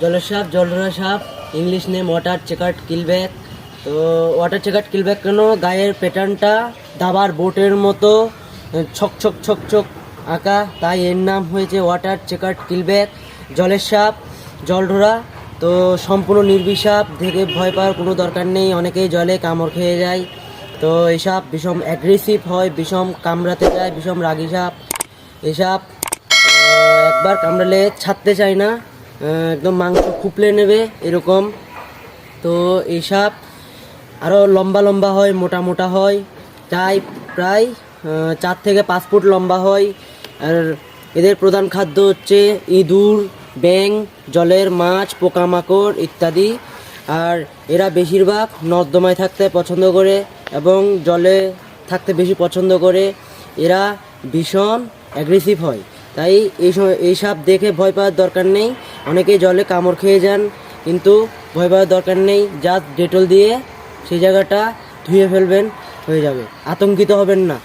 জলের সাপ জলরা সাপ English name water chequered keelback তো ওয়াটার চেকার্ড কিলব্যাক কেন? গায়ের প্যাটার্নটা দাবার বোটের মতো ছক ছক ছক ছক আঁকা। তাই এর নাম হয়েছে ওয়াটার চেকার্ড কিলব্যাক জলের সাপ, জলঢোরা। তো সম্পূর্ণ নির্বিষাপ থেকে ভয় পাওয়ার কোনো দরকার নেই। অনেকেই জলে কামড় খেয়ে যায়। তো এই সাপ ভীষণ অ্যাগ্রেসিভ হয় বিষম কামড়াতে চায় বিষম রাগি সাপ। এসব একবার কামড়ালে ছাড়তে চায় না। একদম মাংস খুপলে নেবে, এরকম। তো এই সাপ আরও লম্বা লম্বা হয়, মোটা মোটা হয়। তাই প্রায় চার থেকে পাঁচ ফুট লম্বা হয়। আর এদের প্রধান খাদ্য হচ্ছে ইঁদুর ব্যাং জলের মাছ, পোকামাকড় ইত্যাদি। আর এরা বেশিরভাগ নর্দমায় থাকতে পছন্দ করে এবং জলে থাকতে বেশি পছন্দ করে। এরা ভীষণ অ্যাগ্রেসিভ হয়। তাই এই সময় এই সাপ দেখে ভয় পাওয়ার দরকার নেই। অনেকেই জলে কামড় খেয়ে যান, কিন্তু ভয় পাওয়ার দরকার নেই। যা ডেটল দিয়ে সেই জায়গাটা ধুয়ে ফেলবেন, হয়ে যাবে। আতঙ্কিত হবেন না।